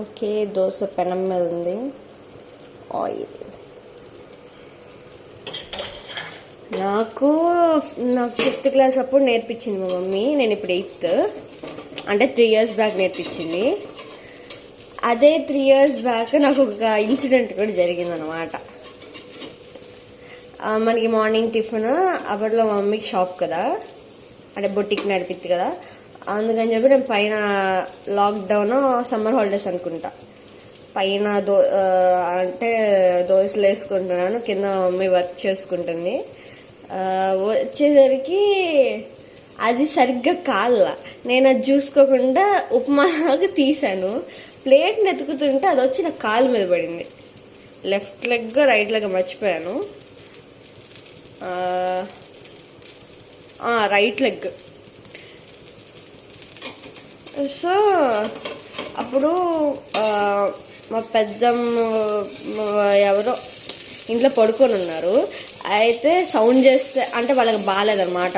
Okay dosa పెనం మీద ఉంది. ఆయిల్ నాకు నాకు ఫిఫ్త్ క్లాస్ అప్పుడు నేర్పించింది మా మమ్మీ. నేను ఇప్పుడు ఎయిత్. అంటే త్రీ ఇయర్స్ బ్యాక్ నేర్పించింది. అదే త్రీ ఇయర్స్ బ్యాక్ నాకు ఒక ఇన్సిడెంట్ కూడా జరిగిందనమాట మనకి మార్నింగ్ టిఫిన్ అప్పట్లో మా మమ్మీకి షాప్ కదా. అంటే బొట్టికి నడిపిద్ది కదా. అందుకని చెప్పి నేను పైన లాక్డౌన్ సమ్మర్ హాలిడేస్ అనుకుంటా. పైన దో అంటే దోశలు వేసుకుంటున్నాను కింద మమ్మీ వర్క్ చేసుకుంటుంది. వచ్చేసరికి అది సరిగ్గా కాల నేను అది చూసుకోకుండా ఉప్మాకి తీసాను. ప్లేట్ని ఎతుకుతుంటే అది వచ్చి నా కాలు మీద పడింది. లెఫ్ట్ లెగ్ రైట్ లెగ్ మర్చిపోయాను. Right leg. సో అప్పుడు మా పెద్దమ్మ ఎవరో ఇంట్లో పడుకొని ఉన్నారు. అయితే సౌండ్ చేస్తే అంటే వాళ్ళకి బాగాలేదన్నమాట.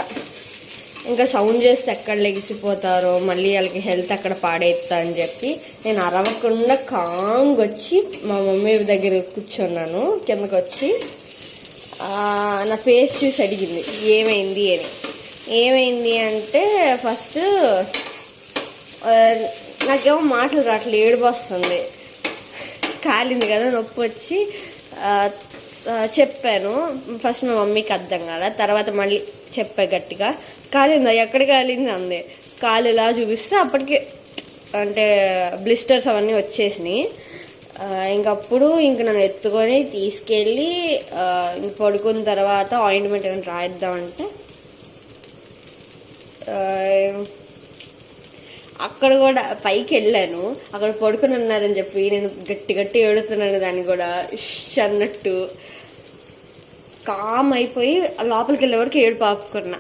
ఇంకా సౌండ్ చేస్తే ఎక్కడ లెగిసిపోతారో మళ్ళీ వాళ్ళకి హెల్త్ అక్కడ పాడేస్తా అని చెప్పి నేను అరవకుండా కాంగ్ వచ్చి మా మమ్మీ దగ్గర కూర్చున్నాను. కిందకు వచ్చి నా ఫేస్ చూసి అడిగింది ఏమైంది అని. ఏమైంది అంటే ఫస్ట్ నాకేమో మాటలు రావట్లేదు ఏడుపు వస్తుంది కాలింది కదా నొప్పి వచ్చి చెప్పాను. ఫస్ట్ మా మమ్మీకి అర్థం కదా తర్వాత మళ్ళీ చెప్పా గట్టిగా. కాలిందా? ఎక్కడ కాలింది? అంది. కాలు ఇలా చూపిస్తే అప్పటికి అంటే బ్లిస్టర్స్ అవన్నీ వచ్చేసినాయి. ఇంకప్పుడు ఇంక నన్ను ఎత్తుకొని తీసుకెళ్ళి పడుకున్న తర్వాత ఆయింట్మెంట్ ఏమైనా రాయిద్దామంటే అక్కడ కూడా పైకి వెళ్ళాను అక్కడ పడుకుని ఉన్నారని చెప్పి నేను గట్టి గట్టి ఏడుతున్నాను దాన్ని కూడా. ఇష్ అన్నట్టు. కామ్ అయిపోయి లోపలికి వెళ్ళే వరకు ఏడుపు ఆపుకున్నా.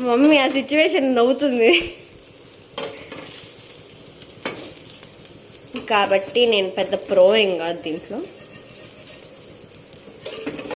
మమ్మీ ఆ సిచ్యువేషన్ నవ్వుతుంది. కాబట్టి నేను పెద్ద ప్రో ఏం కాదు దీంట్లో.